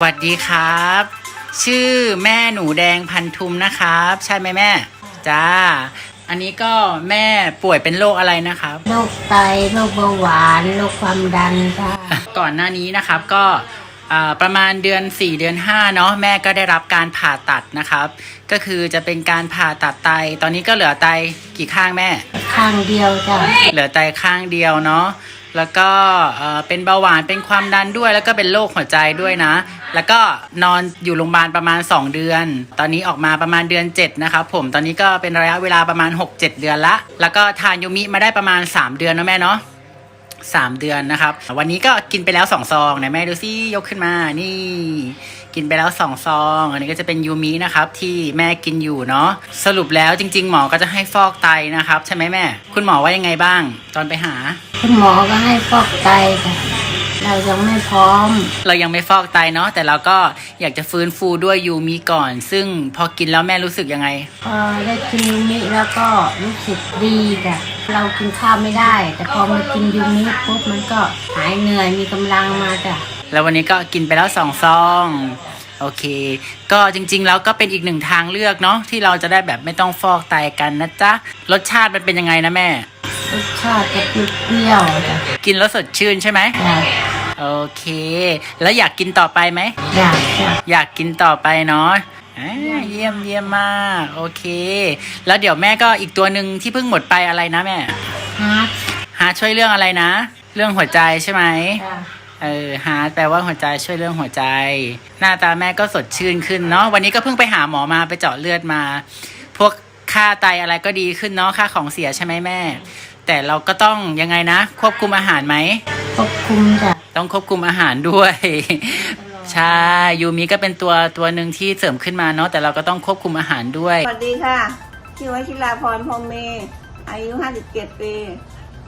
สวัสดีครับ ชื่อแม่หนูแดงพันธุมนะครับ ใช่ไหมแม่ จ้า อันนี้ก็แม่ป่วยเป็นโรคอะไรนะครับ โรคไต โรคเบาหวาน โรคความดันค่ะ ก่อนหน้านี้นะครับก็อ่าประมาณเดือน 4 เดือน 5 เนาะแม่ก็ได้รับการผ่าตัดนะครับ ก็คือจะเป็นการผ่าตัดไต ตอนนี้ก็เหลือไตกี่ข้างแม่ ข้างเดียวจ้ะเหลือไตข้างเดียวเนาะ แล้วก็เป็นเบาหวานเป็นความดันด้วย แล้วก็เป็นโรคหัวใจด้วยนะ แล้วก็นอนอยู่โรงพยาบาลประมาณ 2 เดือน ตอนนี้ออกมาประมาณเดือน 7 นะครับผมตอนนี้ก็เป็นระยะเวลาประมาณ 6-7 เดือนละ แล้วก็ทานยูมิมาได้ประมาณ 3 เดือนนะแม่เนาะสามเดือนนะครับ วันนี้ก็กินไปแล้วสองซองไหนแม่ดูซิยกขึ้นมานี่ กินไปแล้วสองซอง อันนี้ก็จะเป็นยูมินะครับที่แม่กินอยู่เนาะสรุปแล้วจริง ๆ หมอก็จะให้ฟอกไตนะครับ ใช่ไหมแม่ คุณหมอว่ายังไงบ้าง ตอนไปหา คุณหมอก็ให้ฟอกไตค่ะเรายังไม่พร้อม เรายังไม่ฟอกไตเนาะแต่เราก็อยากจะฟื้นฟูด้วยยูมิก่อน ซึ่งพอกินแล้วแม่รู้สึกยังไงพอได้กินยูมิแล้วก็รู้สึกดีจ้ะเรากินข้าวไม่ได้ แต่พอมากินยูมิปุ๊บมันก็หายเหนื่อยมีกำลังมาจ้ะแล้ววันนี้ก็กินไปแล้วสองซอง โอเค ก็จริงๆแล้วก็เป็นอีกหนึ่งทางเลือกเนาะที่เราจะได้แบบไม่ต้องฟอกไตกันนะจ๊ะ รสชาติมันเป็นยังไงนะแม่ รสชาติจะเปรี้ยวๆจ้ะกินแล้วสดชื่นใช่ไหมจ้ะโอเค แล้วอยากกินต่อไปไหม อยากจ้ะอยากกินต่อไปเนาะอ่าเยี่ยมเยี่ยมมากโอเค แล้วเดี๋ยวแม่ก็อีกตัวหนึ่งที่เพิ่งหมดไปอะไรนะแม่ ฮาร์ดหาช่วยเรื่องอะไรนะ เรื่องหัวใจใช่ไหม จ้ะ เออฮาร์ดแปลว่าหัวใจช่วยเรื่องหัวใจ หน้าตาแม่ก็สดชื่นขึ้นเนาะวันนี้ก็เพิ่งไปหาหมอมาไปเจาะเลือดมา พวกค่าไตอะไรก็ดีขึ้นเนาะค่าของเสียใช่ไหมแม่ แต่เราก็ต้องยังไงนะ ควบคุมอาหารไหมควบคุมจ้ะต้องควบคุมอาหารด้วยใช่ยูมิก็เป็นตัวตัวหนึ่งที่เสริมขึ้นมาเนาะแต่เราก็ต้องควบคุมอาหารด้วยสวัสดีค่ะชื่อวชิราพรพรหมเมย์อายุ 57 ปี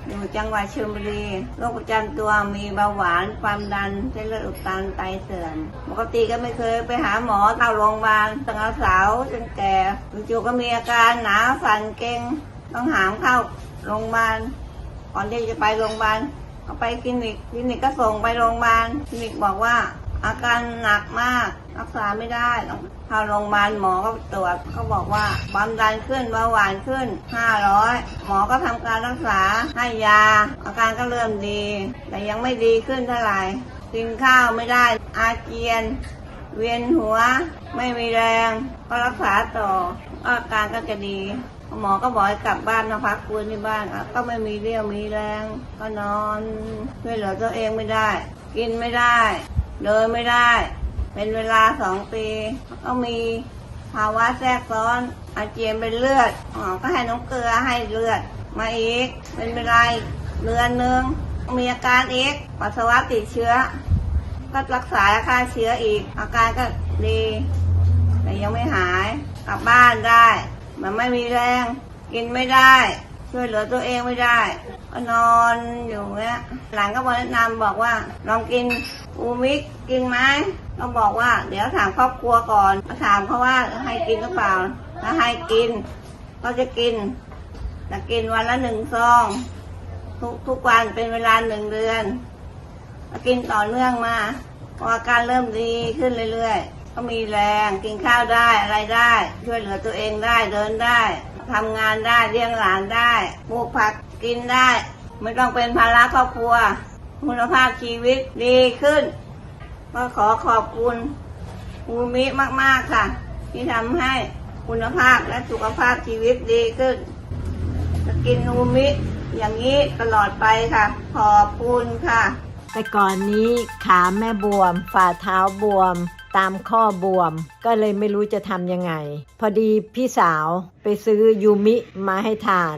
อยู่จังหวัดชลบุรี โรคประจำตัวมีเบาหวาน ความดัน เส้นเลือดอุดตัน ไตเสื่อม ปกติก็ไม่เคยไปหาหมอเข้าโรงพยาบาลตั้งแต่สาวจนแก่จู่ๆก็มีอาการหนาวสั่นเกร็งต้องหามเข้าโรงพยาบาล ก่อนที่จะไปโรงพยาบาลก็ไปคลินิก คลินิกก็ส่งไปโรงพยาบาล คลินิกบอกว่า อาการหนักมาก รักษาไม่ได้ต้องเข้าโรงพยาบาลหมอก็ตรวจเขาบอกว่าความดันขึ้นเบาหวานขึ้น 500 หมอก็ทำการรักษาให้ยา อาการก็เริ่มดี แต่ยังไม่ดีขึ้นเท่าไหร่กินข้าวไม่ได้ อาเจียน เวียนหัว ไม่มีแรง ก็รักษาต่อ อาการก็จะดี หมอก็บอกกลับบ้านมาพักฟื้นที่บ้าน ก็ไม่มีเรี่ยวมีแรง ก็นอนช่วยเหลือตัวเองไม่ได้ กินไม่ได้ เดินไม่ได้ เป็นเวลาสองปีก็มีภาวะแทรกซ้อน อาเจียนเป็นเลือดหมอก็ให้น้ำเกลือให้เลือด มาอีก เป็นเวลาเดือนหนึ่งมีอาการอีกปัสสาวะติดเชื้อ ก็รักษาฆ่าเชื้ออีก อาการก็ดี แต่ยังไม่หายกลับบ้านได้ มันไม่มีแรง กินไม่ได้ ช่วยเหลือตัวเองไม่ได้ ก็นอนอยู่เงี้ยหลังก็มาแนะนำบอกว่าลองกินอูมิกกินไหมก็บอกว่า เดี๋ยวถามครอบครัวก่อนถามเขาว่าให้กินหรือเปล่า ถ้าให้กิน ก็จะกินแต่กินวันละหนึ่งซอง ทุกทุกวันเป็นเวลาหนึ่งเดือนกินต่อเนื่องมาพออาการเริ่มดีขึ้นเรื่อยๆ ก็มีแรงกินข้าวได้อะไรได้ ช่วยเหลือตัวเองได้เดินได้ทำงานได้เลี้ยงหลานได้ปลูกผัก กินได้ ไม่ต้องเป็นภาระครอบครัว คุณภาพชีวิตดีขึ้น ก็ขอขอบคุณภูมิมาก ๆ ค่ะ ที่ทำให้คุณภาพและสุขภาพชีวิตดีขึ้นจะกินอูมิอย่างนี้ตลอดไปค่ะ ขอบคุณค่ะ แต่ก่อนนี้ขาแม่บวม ฝ่าเท้าบวม ตามข้อบวม ก็เลยไม่รู้จะทำยังไง พอดีพี่สาวไปซื้อยูมิมาให้ทาน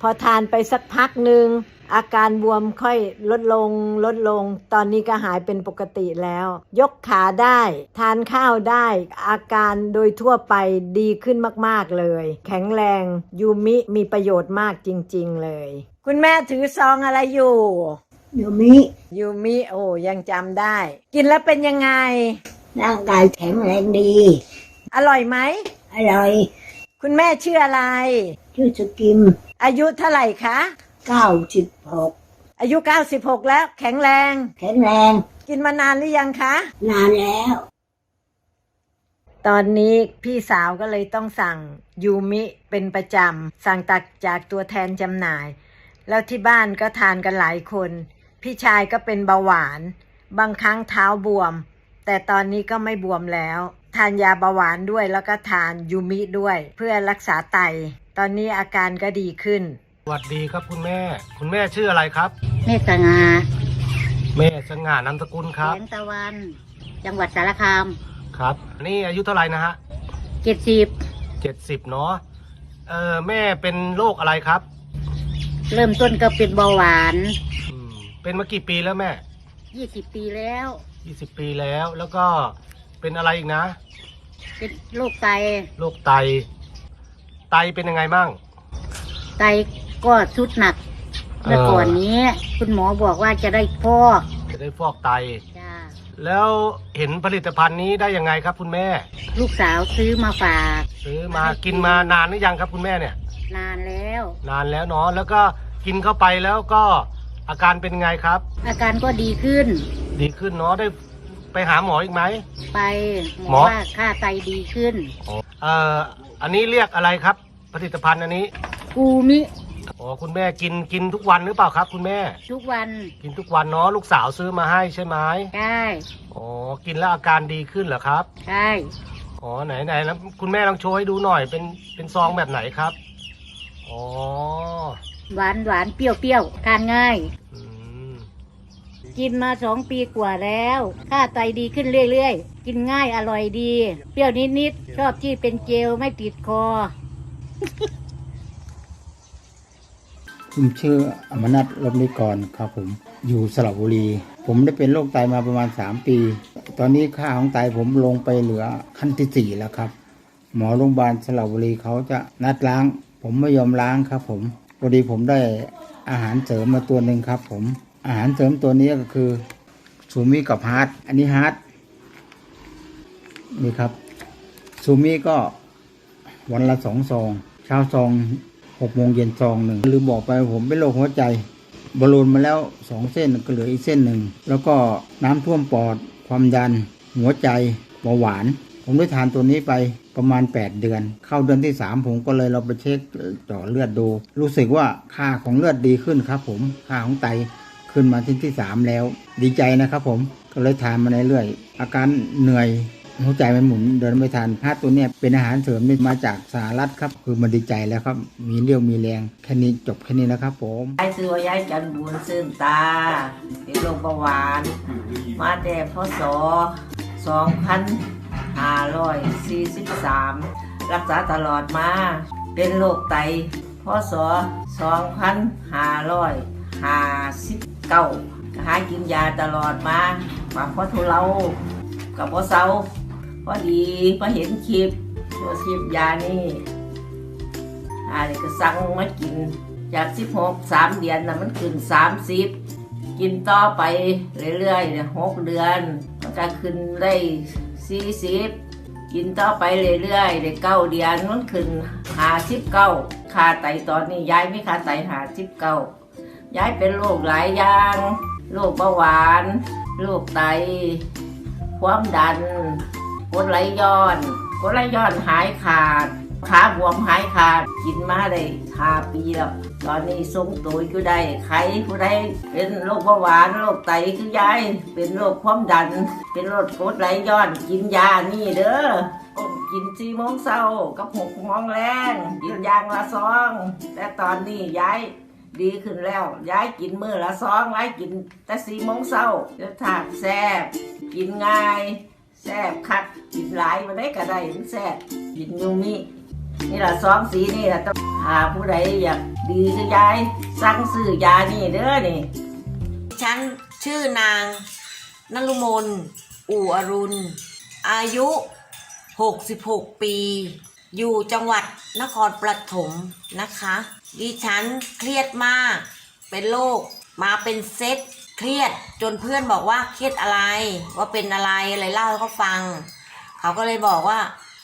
พอทานไปสักพักหนึ่งอาการบวมค่อยลดลงลดลง ตอนนี้ก็หายเป็นปกติแล้ว ยกขาได้ ทานข้าวได้ อาการโดยทั่วไปดีขึ้นมากๆเลย แข็งแรงยูมิมีประโยชน์มากจริง ๆ เลย คุณแม่ถือซองอะไรอยู่ยูมิยูมิโอ้ยังจำได้ กินแล้วเป็นยังไง ร่างกายแข็งแรงดี อร่อยไหมอร่อย คุณแม่ชื่ออะไร ชื่อสกิมอายุเท่าไหร่คะเก้าสิบหกอายุ 96 แล้วแข็งแรง แข็งแรง กินมานานหรือยังคะ นานแล้ว ตอนนี้พี่สาวก็เลยต้องสั่งยูมิเป็นประจำ สั่งตักจากตัวแทนจำหน่าย แล้วที่บ้านก็ทานกันหลายคน พี่ชายก็เป็นเบาหวาน บางครั้งเท้าบวม แต่ตอนนี้ก็ไม่บวมแล้วทานยาเบาหวานด้วยแล้วก็ทานยูมิด้วย เพื่อรักษาไต ตอนนี้อาการก็ดีขึ้น สวัสดีครับคุณแม่ คุณแม่ชื่ออะไรครับ เมตตางาแม่สง่านามสกุลครับ แสงตะวัน จังหวัดสารคามครับ นี่อายุเท่าไหร่นะฮะเจ็ดสิบเจ็ดสิบเนาะเออแม่เป็นโรคอะไรครับเริ่มต้นก็เป็นเบาหวานอืมเป็นมากี่ปีแล้วแม่ยี่สิบปีแล้ว ยี่สิบปีแล้ว แล้วก็ เป็นอะไรอีกนะเป็นโรคไต โรคไต ไตเป็นยังไงบ้าง ไตก็ชุดหนักเมื่อก่อนนี้ คุณหมอบอกว่าจะได้พอกจะได้ฟอกไต จ้าแล้วเห็นผลิตภัณฑ์นี้ได้ยังไงครับคุณแม่ ลูกสาวซื้อมาฝาก ซื้อมากินมานานหรือยังครับคุณแม่เนี่ย นานแล้ว นานแล้วเนาะแล้วก็กินเข้าไปแล้วก็อาการเป็นไงครับ อาการก็ดีขึ้น ดีขึ้นเนาะได้ ไปหาหมออีกไหม ไปหหมมออว่าค่าไตดีขึ้น เอ่ออันนี้เรียกอะไรครับ ผลิตภัณฑ์อันนี้กูมิอ๋อคุณแม่กินกินทุกวันหรือเปล่าครับ คุณแม่ ทุกวันกินทุกวันเนาะลูกสาวซื้อมาให้ใช่ไหมใช่อ๋อกินแล้วอาการดีขึ้นเหรอครับใช่อ๋อไหนไหนแล้วคุณแม่ลองโชว์ให้ดูหน่อยเป็นเป็นซองแบบไหนครับอ๋อหวานหวานเปรี้ยวเปรี้ยวทานง่ายอืม กินมาสองปีกว่าแล้ว ค่าไตดีขึ้นเรื่อยๆ กินง่ายอร่อยดี เปรี้ยวนิดๆ ชอบที่เป็นเจลไม่ติดคอ ผมชื่ออมนัทลบนิกรครับผม อยู่สระบุรี ผมได้เป็นโรคไตมาประมาณ 3 ปี ตอนนี้ค่าของไตผมลงไปเหลือขั้นที่ 4 แล้วครับ หมอโรงพยาบาลสระบุรีเขาจะนัดล้าง ผมไม่ยอมล้างครับผมพอดีผมได้อาหารเสริมมาตัวหนึ่งครับผม อาหารเสริมตัวนี้ก็คือซูมิกับฮาร์ดอันนี้ฮาร์ดนี่ครับซูมิก็วันละสองซองเช้าซองหกโมงเย็นซองหนึ่งลืมบอกไปผมเป็นโรคหัวใจบอลลูนมาแล้วสองเส้นก็เหลืออีกเส้นหนึ่ง แล้วก็น้ำท่วมปอด ความดัน หัวใจเบาหวาน ผมได้ทานตัวนี้ไปประมาณ 8 เดือน เข้าเดือนที่ 3 ผมก็เลยเราไปเช็คเจาะเลือดดู รู้สึกว่าค่าของเลือดดีขึ้นครับผมค่าของไต ขึ้นมาที่ที่3แล้ว ดีใจนะครับผมก็เลยทานมาเรื่อยๆอาการเหนื่อยหัวใจมันหมุนเดินไม่ทันถ้าตัวเนี้ยเป็นอาหารเสริมนี่มาจากสหรัฐครับ คือมันดีใจแล้วครับ มีเรี่ยวมีแรงแค่นี้จบแค่นี้นะครับผมยายซื้อว่ายายจันบุญซึ่งตาเป็นโรคเบาหวาน มาแต่พศ2543รักษาตลอดมา เป็นโรคไตพศ 2559ก็หากินยาตลอดมาบางพอทุเลากับพ่อเซาพอดีมาเห็นคลิปตัวคลิปยานี่อันนี้ก็สั่งมากิน จากสิบหกสามเดือนนะมันขึ้นสามสิบกินต่อไปเรื่อยๆเนี่ยหกเดือนมันก็ขึ้นได้สี่สิบกินต่อไปเรื่อยๆได้เก้าเดือนมันขึ้นหาสิบเก้าคาไตตอนนี้ย้ายไม่คาไตหาสิบเก้า ย้ายเป็นโรคหลายอย่างโรคเบาหวานโรคไต ความดันกรดไหลย้อนกรดไหลย้อนหายขาด ขาบวมหายขาด กินมาได้ห้าปีแล้ว ตอนนี้ทรงตัวอยู่ได้ใครผู้ใดเป็นโรคเบาหวานโรคไตคือยายเป็นโรคความดัน เป็นโรคกรดไหลย้อนกินยานี่เด้อกินสี่โมงเช้ากับหกโมงแรงกินยางละซอง แต่ตอนนี้ยาย ดีขึ้นแล้ว ย้ายกินมือละซองย้ายกินแต่สี่โมงเช้าจะถากแซ่บกินง่าย แซ่บคักกินหลายมาได้ก็ได้มันแซ่บกินยูมินี่ละซองสีนี่ละต้องหาผู้ใดอยากดีก็ย้ายสั่งซื้อยานี่เด้อนี่ฉันชื่อนางนลุมนอู่อรุณ อายุ 66 ปี อยู่จังหวัดนครปฐมนะคะ ดิฉันเครียดมาก เป็นโรคมาเป็นเซตเครียดจนเพื่อนบอกว่าเครียดอะไร ว่าเป็นอะไรอะไรเล่าให้เขาฟัง เขาก็เลยบอกว่า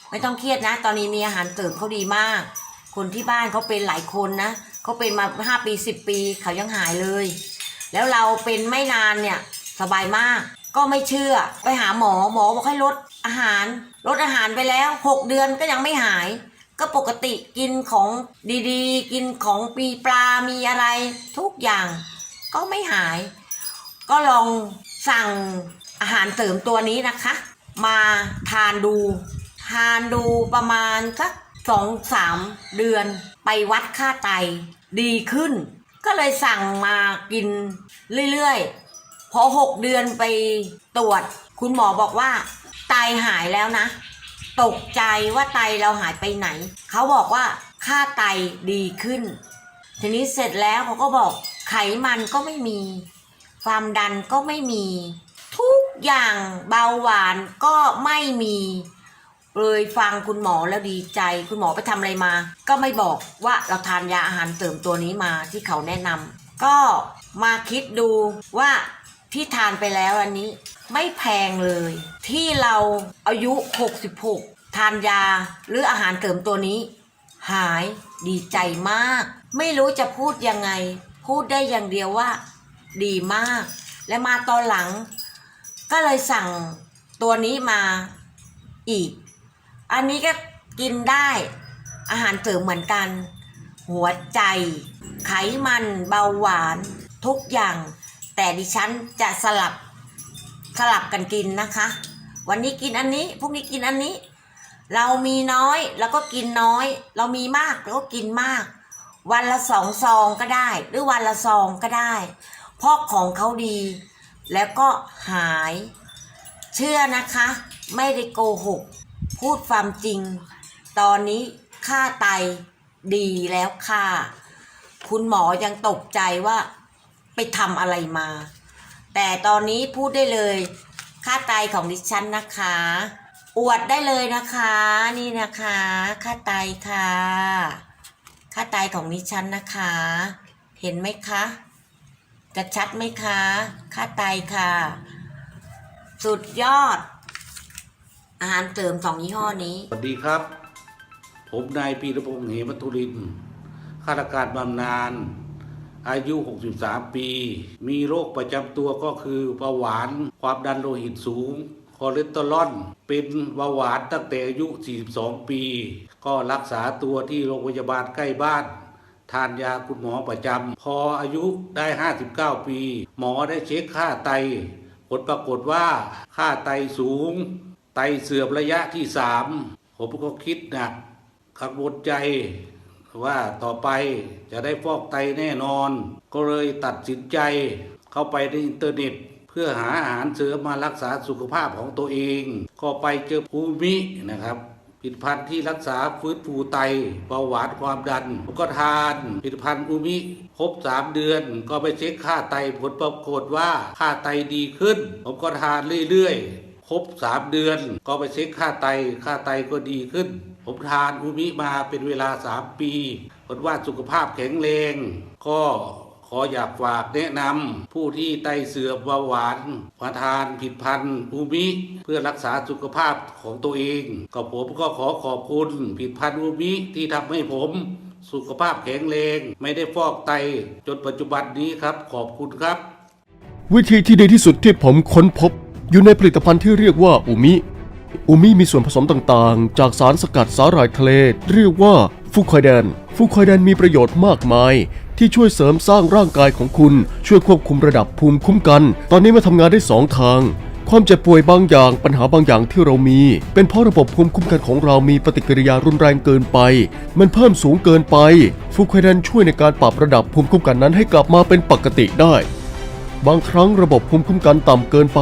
ไม่ต้องเครียดนะ ตอนนี้มีอาหารเสริมเขาดีมาก คนที่บ้านเขาเป็นหลายคนนะเขาเป็นมาห้าปีสิบปีเขายังหายเลย แล้วเราเป็นไม่นานเนี่ยสบายมาก ก็ไม่เชื่อไปหาหมอหมอบอกให้ลดอาหารลดอาหารไปแล้ว6เดือนก็ยังไม่หาย ก็ปกติกินของดีๆ กินของปีปลา มีอะไรทุกอย่างก็ไม่หาย ก็ลองสั่งอาหารเสริมตัวนี้นะคะ มาทานดู ทานดูประมาณสักสองสามเดือนไปวัดค่าไตดีขึ้น ก็เลยสั่งมากินเรื่อยๆ พอหกเดือนไปตรวจ คุณหมอบอกว่า ไตหายแล้วนะ ตกใจว่าไตเราหายไปไหน เขาบอกว่าค่าไตดีขึ้น ทีนี้เสร็จแล้วเขาก็บอกไขมันก็ไม่มี ความดันก็ไม่มี ทุกอย่างเบาหวานก็ไม่มีเลยฟังคุณหมอแล้วดีใจ คุณหมอไปทำอะไรมา ก็ไม่บอกว่าเราทานยาอาหารเสริมตัวนี้มาที่เขาแนะนำก็มาคิดดูว่าที่ทานไปแล้วอันนี้ไม่แพงเลย ที่เราอายุ 66 ทานยาหรืออาหารเสริมตัวนี้ หายดีใจมาก ไม่รู้จะพูดยังไง พูดได้อย่างเดียวว่า ดีมาก และมาตอนหลัง ก็เลยสั่งตัวนี้มาอีก อันนี้ก็กินได้อาหารเสริมเหมือนกัน หัวใจ ไขมันเบาหวาน ทุกอย่าง แต่ดิฉันจะสลับ สลับกันกินนะคะ วันนี้กินอันนี้พรุ่งนี้กินอันนี้ เรามีน้อยเราก็กินน้อย เรามีมากเราก็กินมาก วันละสองซองก็ได้ หรือวันละซองก็ได้เพราะของเขาดี แล้วก็หาย เชื่อนะคะ ไม่ได้โกหก พูดความจริง ตอนนี้ค่าไตดีแล้วค่ะ คุณหมอยังตกใจว่าไปทำอะไรมา แต่ตอนนี้พูดได้เลย ค่าไตของดิฉันนะคะ อวดได้เลยนะคะ นี่นะคะ ค่าไตค่ะ ค่าไตของดิฉันนะคะ เห็นไหมคะจะชัดไหมคะ ค่าไตค่ะ สุดยอด อาหารเสริมสองยี่ห้อนี้ สวัสดีครับ ผมนายปีรพงษ์เหมตุรินข้าราชการบำนาญ อายุ 63 ปี มีโรคประจำตัวก็คือเบาหวาน ความดันโลหิตสูง คอเลสเตอรอล เป็นเบาหวานตั้งแต่อายุ 42 ปี ก็รักษาตัวที่โรงพยาบาลใกล้บ้าน ทานยาคุณหมอประจำ พออายุได้ 59 ปี หมอได้เช็คค่าไต ผลปรากฏว่าค่าไตสูง ไตเสื่อมระยะที่สามผมก็คิดหนักกังวลใจ ว่าต่อไปจะได้ฟอกไตแน่นอน ก็เลยตัดสินใจเข้าไปในอินเทอร์เน็ต เพื่อหาอาหารเสริมมารักษาสุขภาพของตัวเอง ก็ไปเจอภูมินะครับผลิตภัณฑ์ที่รักษาฟื้นฟูไตเบาหวานความดันผมก็ทานผลิตภัณฑ์อูมิครบสามเดือน ก็ไปเช็คค่าไตผลปรากฏว่าค่าไตดีขึ้น ผมก็ทานเรื่อยๆ ครบสามเดือน ก็ไปเช็คค่าไต ค่าไตก็ดีขึ้น ผมทานอูมิมาเป็นเวลาสามปีผลว่าสุขภาพแข็งแรง ก็ขออยากฝากแนะนำผู้ที่ไตเสื่อมเบาหวานมาทานผิดพันธุ์อูมิ เพื่อรักษาสุขภาพของตัวเองก็ผมก็ขอขอบคุณผิดพันธุ์อูมิที่ทำให้ผมสุขภาพแข็งแรงไม่ได้ฟอกไตจนปัจจุบันนี้ครับ ขอบคุณครับ วิธีที่ดีที่สุดที่ผมค้นพบ อยู่ในผลิตภัณฑ์ที่เรียกว่าอูมิอูมิมีส่วนผสมต่างๆ จากสารสกัดสาหร่ายทะเล เรียกว่าฟูคอยแดน ฟูคอยแดนมีประโยชน์มากมาย ที่ช่วยเสริมสร้างร่างกายของคุณ ช่วยควบคุมระดับภูมิคุ้มกัน ตอนนี้มาทำงานได้สองทาง ความเจ็บป่วยบางอย่างปัญหาบางอย่างที่เรามี เป็นเพราะระบบภูมิคุ้มกันของเรามีปฏิกิริยารุนแรงเกินไป มันเพิ่มสูงเกินไป ฟูคอยแดนช่วยในการปรับระดับภูมิคุ้มกันนั้นให้กลับมาเป็นปกติได้ บางครั้งระบบภูมิคุ้มกันต่ำเกินไป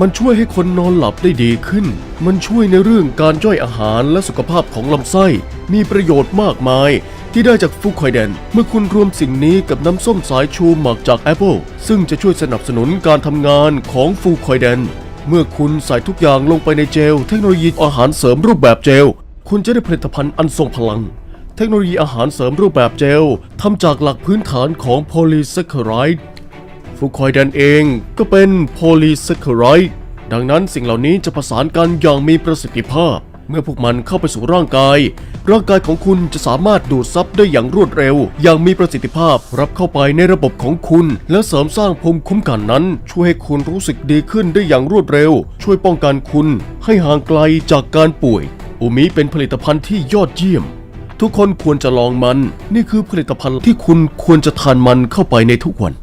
มันช่วยให้คนนอนหลับได้ดีขึ้น มันช่วยในเรื่องการย่อยอาหารและสุขภาพของลำไส้ มีประโยชน์มากมาย ที่ได้จากฟูคอยแดน เมื่อคุณรวมสิ่งนี้กับน้ำส้มสายชูหมักจากแอปเปิลซึ่งจะช่วยสนับสนุนการทำงานของฟูคอยแดน เมื่อคุณใส่ทุกอย่างลงไปในเจล เทคโนโลยีอาหารเสริมรูปแบบเจล คุณจะได้ผลิตภัณฑ์อันทรงพลัง เทคโนโลยีอาหารเสริมรูปแบบเจลทำจากหลักพื้นฐานของโพลีแซคคาไรด์ ฟูคอยแดนเองก็เป็นโพลีแซคคาไรด์ดังนั้นสิ่งเหล่านี้จะประสานกันอย่างมีประสิทธิภาพ เมื่อพวกมันเข้าไปสู่ร่างกาย ร่างกายของคุณจะสามารถดูดซับได้อย่างรวดเร็ว อย่างมีประสิทธิภาพรับเข้าไปในระบบของคุณ และเสริมสร้างภูมิคุ้มกันนั้น ช่วยให้คุณรู้สึกดีขึ้นได้อย่างรวดเร็ว ช่วยป้องกันคุณ ให้ห่างไกลจากการป่วยอูมิเป็นผลิตภัณฑ์ที่ยอดเยี่ยม ทุกคนควรจะลองมัน นี่คือผลิตภัณฑ์ที่คุณควรจะทานมันเข้าไปในทุกวัน